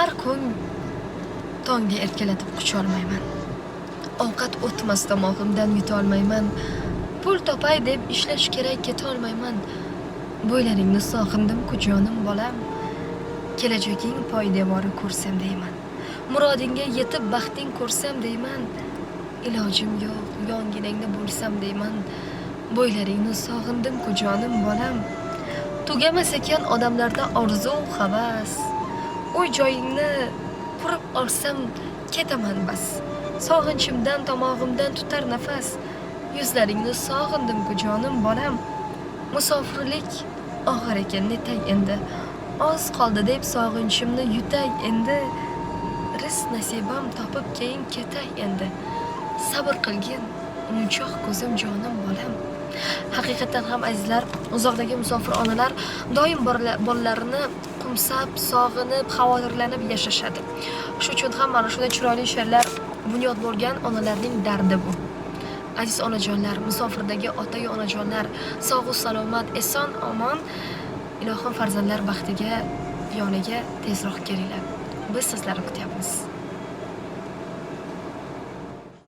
har kun tongda erkalatib qucholmayman. Ovqat o'tmas tomog'imdan yutolmayman pul topay deb ishlash kerak ketolmayman. Bo'ylaringni sog'indim-ku jonim bolam. Kelajaging poydevori ko'rsam deyman. Murodingga yetib baxting ko'rsam deyman. İlojim yo'q yonginangda bo'lsam deyman. Bo'ylaringni sog'indim-ku jonim bolam. Tugamas ekan odamlarda orzu havas uy joyingni qurib olsam ketaman bas. Sog'inchimdan tomog'imdan tutar nafas. Yuzlaringni sog'indim-ku jonim bolam. Musofirlik og'ir ekan netay endi. Oz qoldi deb sog'inchimni yutay endi. Rizq nasibam topib keyin ketay endi. Sabr qilgin munchoq ko'zim jonim bolam. Haqiqatdan ham azizlar uzoqdagi musofir onalar doim bolalarini qo'msab sog'inib xavotirlanib yashashadi. Shuning uchun ham mana shunday chiroyli she'rlar bunyod bo'lgan onalarning dardi bu. Aziz onajonlar musofirdagi otayu onajonlar sog'u salomat eson omon ilohim farzandlar baxtiga yoniga tezroq kelinglar. Biz sizlarni kutyapmiz.